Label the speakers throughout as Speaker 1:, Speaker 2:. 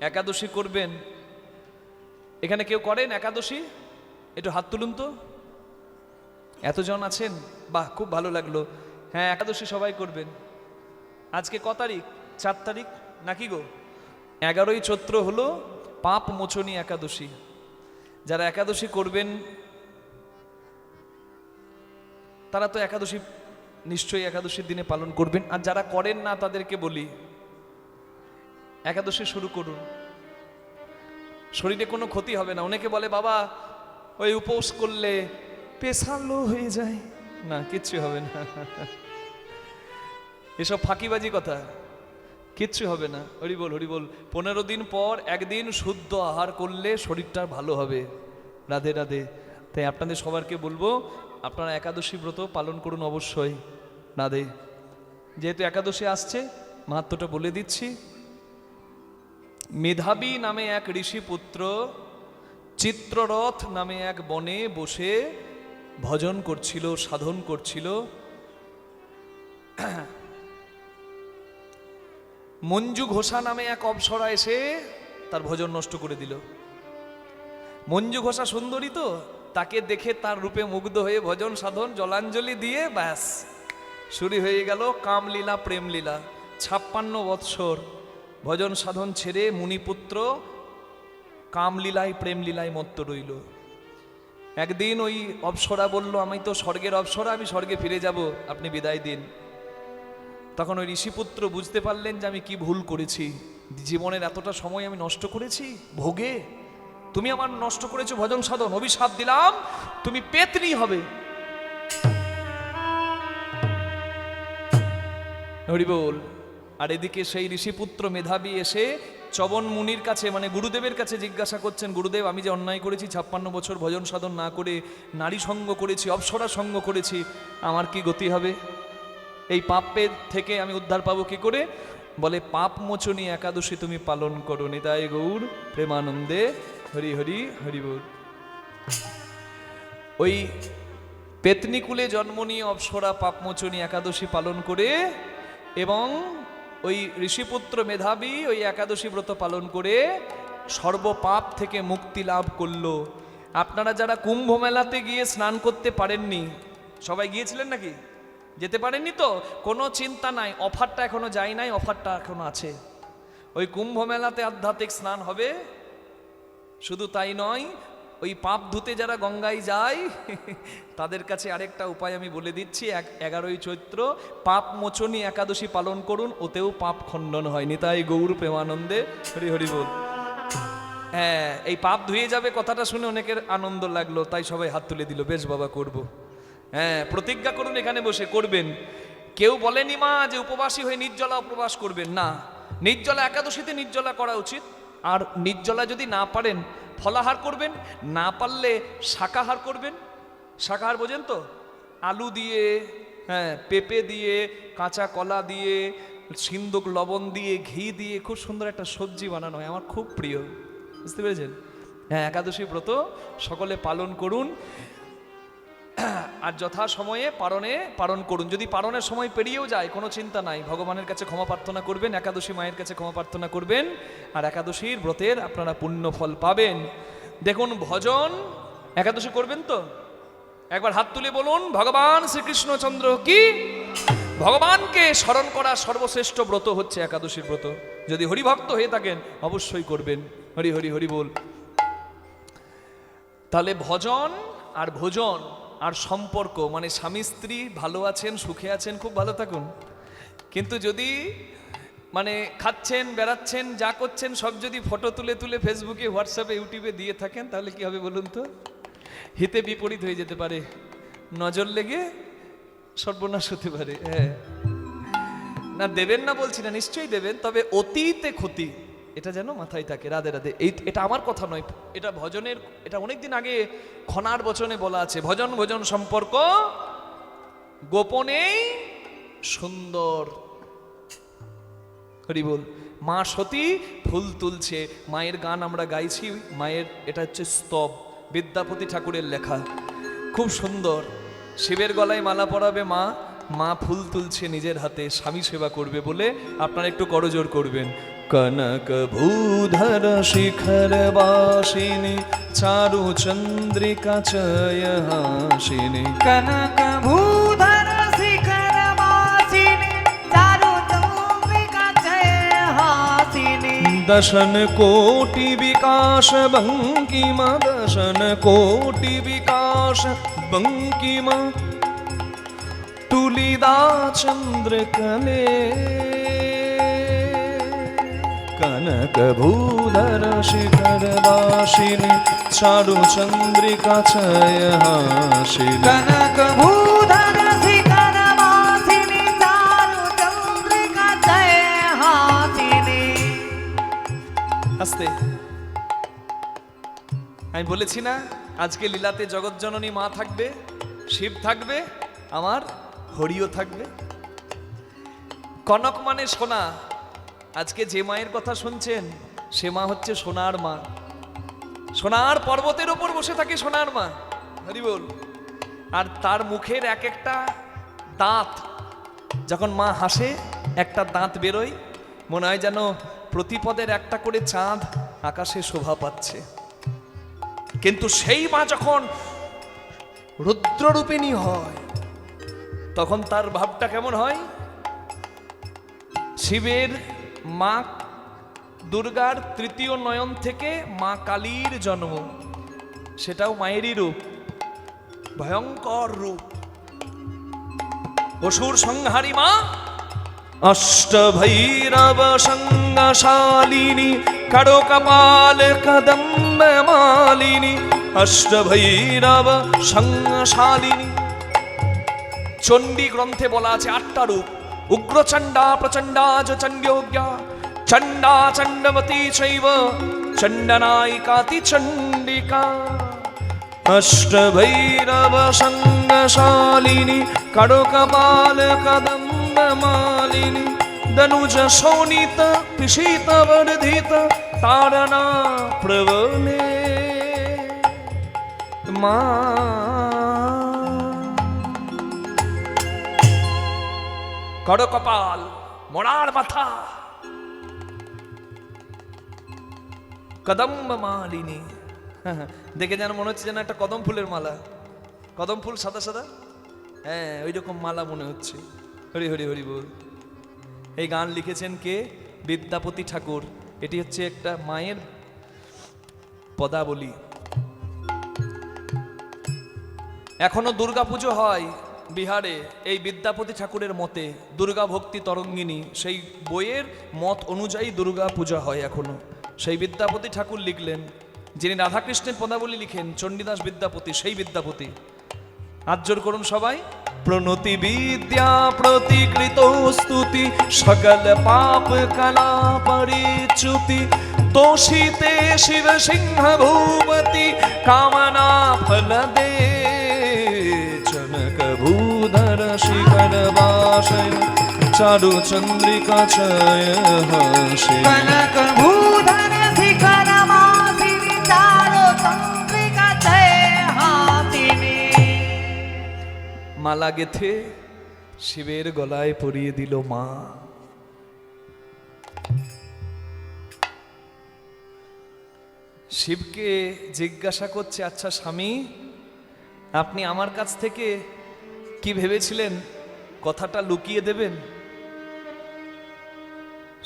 Speaker 1: একাদশী করবেন। এখানে কেউ করেন একাদশী? একটু হাত তুলুন তো। এতজন আছেন? বাহ, খুব ভালো লাগল। হ্যাঁ একাদশী সবাই করবেন। আজকে ক তারিখ? চার তারিখ? নাকি গো? এগারোই চৈত্র হলো পাপ মোচনী একাদশী। যারা একাদশী করবেন, তারা তো একাদশী, নিশ্চয়ই একাদশীর দিনে পালন করবেন। আর যারা করেন না, তাদেরকে বলি একাদশী শুরু করুন। শরীরে কোনো ক্ষতি হবে না। অনেকে বলে, বাবা, ওই উপোস করলে প্রেশার লো হয়ে যায়। না, কিচ্ছু হবে না। এসব ফাঁকিবাজি কথা। কিচ্ছু হবে না। হরি বল হরি বল পনেরো দিন পর একদিন শুদ্ধ আহার করলে শরীরটা ভালো হবে। রাধে রাধে। তাই আপনাদের সবারকে বলব, আপনারা একাদশী ব্রত পালন করুন অবশ্যই। রাধে। যেহেতু একাদশী আসছে মাহাত্মটা বলে দিচ্ছি। মেধাবী নামে এক ঋষিপুত্র, চিত্ররথ নামে এক বনে বসে ভজন করছিল, সাধন করছিল। মঞ্জু ঘোষা নামে এক অপসরা এসে তার ভজন নষ্ট করে দিল। মঞ্জু ঘোষা সুন্দরী তো, তাকে দেখে তার রূপে মুগ্ধ হয়ে ভজন, সাধন, জলাঞ্জলি দিয়ে ব্যাস, শুরু হয়ে গেল কামলীলা, প্রেমলীলা, ছাপ্পান্ন বৎসর। ভজন সাধন ছেড়ে মুনিপুত্র কামলীলায় প্রেমলীলায় মত্ত রইল। একদিন ওই অপসরা বলল, আমি তো স্বর্গের অপসরা, আমি স্বর্গে ফিরে যাব, আপনি বিদায় দিন। তখন ওই ঋষিপুত্র বুঝতে পারলেন যে আমি কি ভুল করেছি। জীবনের এতটা সময় আমি নষ্ট করেছি? ভোগে? তুমি আমার নষ্ট করেছ ভজন সাধন, অভিশাপ দিলাম, তুমি পেতনি হবে। হরি বল। আর এদিকে সেই ঋষিপুত্র মেধাবী এসে চবন মুনির কাছে মানে গুরুদেবের কাছে জিজ্ঞাসা করছেন, গুরুদেব, আমি যে অন্যায় করেছি, ছাপ্পান্ন বছর ভজন সাধন না করে নারী সঙ্গ করেছি, অপসরা সঙ্গ করেছি, আমার কি গতি হবে? এই পাপের থেকে আমি উদ্ধার পাবো কি করে? বলে, পাপ মোচনী একাদশী তুমি পালন করো, নিতাই গৌর, প্রেমানন্দে হরি হরি হরি বল ওই পেতনিকুলে জন্ম নিয়ে অপসরা পাপমোচনী একাদশী পালন করে এবং ওই ঋষিপুত্র মেধাবী ওই একাদশী ব্রত পালন করে সর্বপাপ থেকে মুক্তি লাভ করল। আপনারা যারা কুম্ভ মেলাতে গিয়ে স্নান করতে পারেননি, সবাই গিয়েছিলেন নাকি? যেতে পারেননি তো? কোনো চিন্তা নাই, অফারটা এখনও যায় নাই, অফারটা এখনও আছে। ওই কুম্ভ মেলাতে আধ্যাত্মিক স্নান হবে। শুধু তাই নয় ওই পাপ ধুতে যারা গঙ্গায় যায়, তাদের কাছে আরেকটা উপায় আমি বলে দিচ্ছি। এক এগারোই চৈত্র, পাপ মোচনী একাদশী পালন করুন, ওতেও পাপ খণ্ডন হয় নিতাই গৌর প্রেমানন্দে হরি হরি বল। হ্যাঁ এই পাপ ধুয়ে যাবে কথাটা শুনে অনেকের আনন্দ লাগল, তাই সবাই হাত তুলে দিল, বেশ বাবা, করব। হ্যাঁ প্রতিজ্ঞা করুন এখানে বসে, করবেন। কেউ বলেনি মা যে উপবাসী হয়ে নির্জলা উপবাস করবেন। না, নির্জলা একাদশীতে নির্জলা করা উচিত। আর নির্জলা যদি না পারেন, ফলাহার করবেন? না পারলে শাকাহার করবেন? শাকাহার বোঝেন তো? আলু দিয়ে হ্যাঁ পেঁপে দিয়ে, কাঁচা কলা দিয়ে সিন্দুক লবণ দিয়ে, ঘি দিয়ে খুব সুন্দর একটা সবজি বানানো হয়। আমার খুব প্রিয়। বুঝতে পেরেছেন? হ্যাঁ একাদশী ব্রত সকলে পালন করুন। আর যথা সময়ে পারণে পারণ করুন। যদি পালনের সময় পেরিয়েও যায়, কোনো চিন্তা নাই। ভগবানের কাছে ক্ষমা প্রার্থনা করবেন, একাদশী মায়ের কাছে ক্ষমা প্রার্থনা করবেন, আর একাদশীর ব্রতের আপনারা পুণ্য ফল পাবেন। দেখুন, ভজন একাদশী করবেন তো? একবার হাত তুলে বলুন, ভগবান শ্রীকৃষ্ণচন্দ্র কি? ভগবানকে স্মরণ করা সর্বশ্রেষ্ঠ ব্রত হচ্ছে একাদশীর ব্রত। যদি হরিভক্ত হয়ে থাকেন, অবশ্যই করবেন। হরি হরি হরি বল। তাহলে ভজন আর ভোজন আর সম্পর্ক মানে স্বামী স্ত্রী ভালো আছেন, সুখে আছেন, খুব ভালো থাকুন। কিন্তু যদি মানে খাচ্ছেন, বেড়াচ্ছেন, যা করছেন, সব যদি ফটো তুলে তুলে ফেসবুকে হোয়াটসঅ্যাপে ইউটিউবে দিয়ে থাকেন, তাহলে কি হবে বলুন তো? হিতে বিপরীত হয়ে যেতে পারে। নজর লেগে সর্বনাশ হতে পারে হ্যাঁ। না, দেবেন না বলছি না, নিশ্চয়ই দেবেন, তবে অতীতে ক্ষতি। এটা যেন মাথায় থাকে, রাধে রাধে। এই এটা আমার কথা নয়, এটা ভজনের, এটা অনেকদিন আগে খনার বচনে বলা আছে, ভজন ভজন সম্পর্ক গোপনেই সুন্দর। হরি বল, মা সতী ফুল তুলছে, মায়ের গান আমরা গাইছি, মায়ের, এটা হচ্ছে স্তব, বিদ্যাপতি ঠাকুরের লেখা। খুব সুন্দর, শিবের গলায় মালা পরাবে মা মা ফুল তুলছে নিজের হাতে, স্বামী সেবা করবে বলে আপনারা একটু করজোর করবেন। कनकभूधर शिखरवासिनि चारुचन्द्रिका चयहासिनि
Speaker 2: कनकभूधर शिखरवासिनि चारुचन्द्रिका जयहासिनि
Speaker 1: दशन कोटि विकास बङ्किम दशन कोटि विकास बङ्किम तुलिदा चन्द्रकले कनकभूधर शिखरवासिनि चारुचन्द्रिका छयहासिनि
Speaker 2: कनकभूधर शिखरवासिनि चारुचन्द्रिका जयहासिनि
Speaker 1: আস্তে আমি বলেছি না আজকে লীলাতে জগৎজননী মা থাকবে শিব থাকবে আমার হরিও থাকবে কনক মানে সোনা আজকে যে মায়ের কথা শুনছেন, সে মা হচ্ছে সোনার মা। সোনার পর্বতের ওপর বসে থাকে সোনার মা। হরি বল। আর তার মুখের এক একটা দাঁত, যখন মা হাসে, একটা দাঁত বেরোয়, মনে হয় যেন প্রতিপদের একটা করে চাঁদ আকাশে শোভা পাচ্ছে। কিন্তু সেই মা যখন রুদ্ররূপিণী হয়, তখন তার ভাবটা কেমন হয়? শিবের মা দুর্গার তৃতীয় নয়ন থেকে মা কালীর জন্ম। সেটাও মায়েরই রূপ। ভয়ঙ্কর রূপ। অসুর সংহারী মা অষ্টভৈরব সঙ্গশালিনী কারও কপাল কদম্ব মালিনী অষ্টভৈরব সঙ্গশালিনী। চণ্ডী গ্রন্থে বলা আছে আটটা রূপ। উগ্রচণ্ডা প্রচণ্ডা চণ্ড্যোগ্যা চণ্ডা চণ্ডবতী চৈব চণ্ডনায়িকাতি চণ্ডিকা অষ্টভৈরব সঙ্গশালিনী করকপাল কদম্ব মালিনী দনুজ শোণিত তারণা করকপাল মরার মাথা। কদম্ব মালিনী। দেখে যেন মনে হচ্ছে যেন একটা কদম ফুলের মালা। কদম ফুল সাদা সাদা? হ্যাঁ ওই রকম মালা মনে হচ্ছে। হরি হরি হরি বল। এই গান লিখেছেন কে? বিদ্যাপতি ঠাকুর। এটি হচ্ছে একটা মায়ের পদাবলী। এখনও দুর্গাপুজো হয়। বিহারে এই বিদ্যাপতি ঠাকুরের মতে দুর্গা ভক্তি তরঙ্গিনী, সেই বইয়ের মত অনুযায়ী দুর্গা পূজা হয় এখনও। সেই বিদ্যাপতি ঠাকুর লিখলেন, যিনি রাধাকৃষ্ণের পদাবলী লিখেন, চণ্ডীদাস বিদ্যাপতি, সেই বিদ্যাপতি। আজ্জোর করুন সবাই। প্রণতি বিদ্যা প্রতিকৃত স্তুতি, সকল পাপ কলা পরিচ্যুতি। তোষিতে শিব সিংহ ভূপতি কামনা ফল দে। হাসে। চারু চন্দ্রিকা মালা গেথে শিবের গলায় পরিয়ে দিল মা। শিবকে জিজ্ঞাসা করছে আচ্ছা স্বামী আপনি আমার কাছ থেকে কি ভেবেছিলেন? কথাটা লুকিয়ে দেবেন?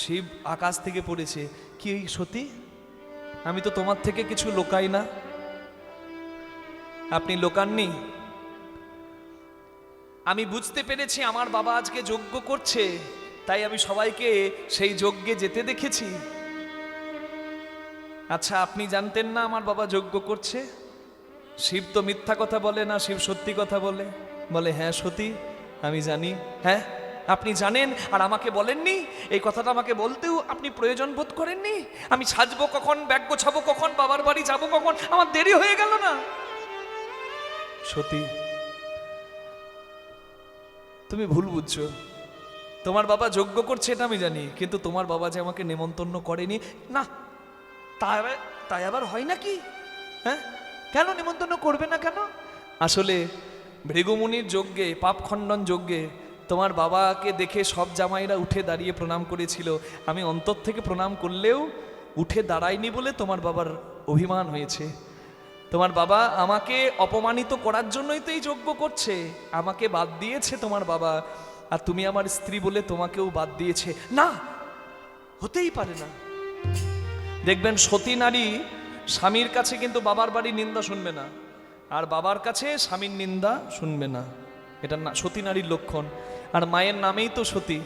Speaker 1: শিব আকাশ থেকে পড়েছে। কি সতী আমি তো তোমার থেকে কিছু লোকাই না। আপনি লোকাননি। আমি বুঝতে পেরেছি আমার বাবা আজকে যজ্ঞ করছে, তাই আমি সবাইকে সেই যজ্ঞে যেতে দেখেছি। আচ্ছা আপনি জানতেন না আমার বাবা যজ্ঞ করছে? শিব তো মিথ্যা কথা বলে না, শিব সত্যি কথা বলে। বলে হ্যাঁ সতী আমি জানি। হ্যাঁ? আপনি জানেন আর আমাকে বলেননি? এই কথাটা আমাকে বলতেও আপনি প্রয়োজন বোধ করেননি? আমি সাজবো কখন? ব্যাগ গোছাবো কখন? বাবার বাড়ি যাব কখন? আমার দেরি হয়ে গেল না। সতী, তুমি ভুল বুঝছ। তোমার বাবা যোগ্য করছে এটা আমি জানি, কিন্তু তোমার বাবা যে আমাকে নেমন্তন্ন করেনি, না তাই তাই আবার হয় নাকি? হ্যাঁ? কেন নেমন্তন্ন করবে না কেন? আসলে ভৃগুমুনির যজ্ঞে পাপ খণ্ডন যজ্ঞে তোমার বাবাকে দেখে সব জামাইরা উঠে দাঁড়িয়ে প্রণাম করেছিল। আমি অন্তর থেকে প্রণাম করলেও উঠে দাঁড়াইনি বলে তোমার বাবার অভিমান হয়েছে। তোমার বাবা আমাকে অপমানিত করার জন্যই তো এই যজ্ঞ করছে। আমাকে বাদ দিয়েছে তোমার বাবা, আর তুমি আমার স্ত্রী বলে তোমাকেও বাদ দিয়েছে। না, হতেই পারে না। দেখবেন সতী নারী স্বামীর কাছে কিন্তু বাবার বাড়ি নিন্দা শুনবে না। আর বাবার কাছে স্বামীর নিন্দা শুনবে না। এটা না সতী নারীর লক্ষণ। আর মায়ের নামেই তো সতী।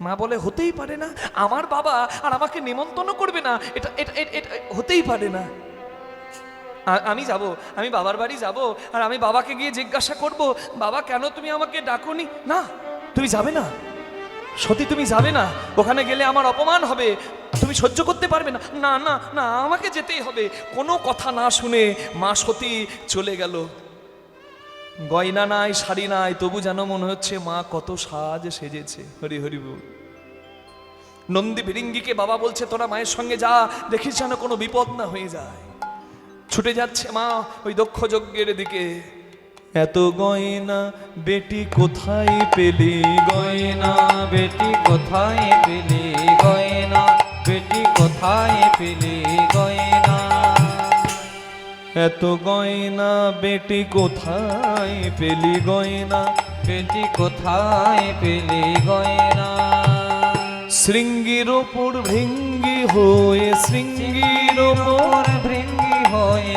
Speaker 1: মা বলে, হতেই পারে না। আমার বাবা আর আমাকে নিমন্ত্রণ করবে না। এটা এটা এটা- হতেই পারে না। আমি যাব। আমি বাবার বাড়ি যাব। আর আমি বাবাকে গিয়ে জিজ্ঞাসা করব, বাবা, কেন তুমি আমাকে ডাকোনি? না, তুমি যাবে না। সতী তুমি যাবে না? ওখানে গেলে আমার অপমান হবে। তুমি সহ্য করতে পারবে না। না না না, আমাকে যেতেই হবে। কোনো কথা না শুনে মা সতী চলে গেল। গয়না নাই, শাড়ি নাই, তবু যেন মনে হচ্ছে মা কত সাজ সেজেছে। হরি হরি বল। নন্দী ভিরিঙ্গিকে বাবা বলছে, তোরা মায়ের সঙ্গে যা, দেখিস যেন কোনো বিপদ না হয়ে যায়। ছুটে যাচ্ছে মা ওই দক্ষ যজ্ঞের দিকে। এত গয়না বেটি কোথায় পেলি গয়না?
Speaker 2: বেটি কোথায় পেলি গয়না? বেটি কোথায় পেলে গয়না?
Speaker 1: এত গয়না বেটি কোথায় পেলি গয়না?
Speaker 2: বেটি কোথায় পেলে গয়না?
Speaker 1: শৃঙ্গির ওপর ভৃঙ্গি হয়ে শৃঙ্গির ওপর
Speaker 2: ভৃঙ্গি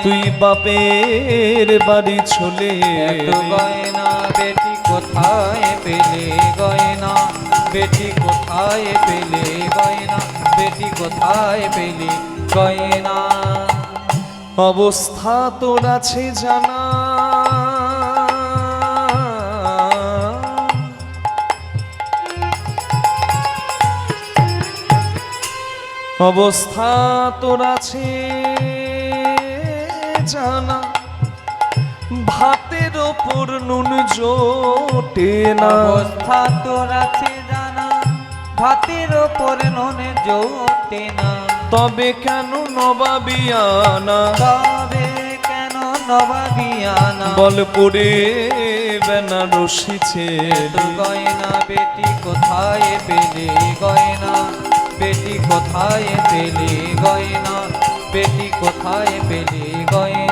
Speaker 1: তুই বাপের বাড়ি এলি।
Speaker 2: গয়না বেটি কোথায় পেলে গয়না? বেটি কোথায় পেলে গয়না? বেটি কোথায় পেলে গয়না?
Speaker 1: অবস্থা তোর আছে জানা। অবস্থা তোর আছে জানা ভাতের ওপর নুন জোটে না।
Speaker 2: অবস্থা তোর আছে জানা ভাতের ওপর ননে জোটে না।
Speaker 1: তবে কেন নবাবিয়ানা
Speaker 2: তবে কেন নবাবিয়ানা
Speaker 1: বল পড়ে বেনারসি ছেলে।
Speaker 2: গয়না বেটি কোথায় পেলে গয়না? বেটি কোথায় পেলে গয়না? বেটি কোথায় পেলে গয়না?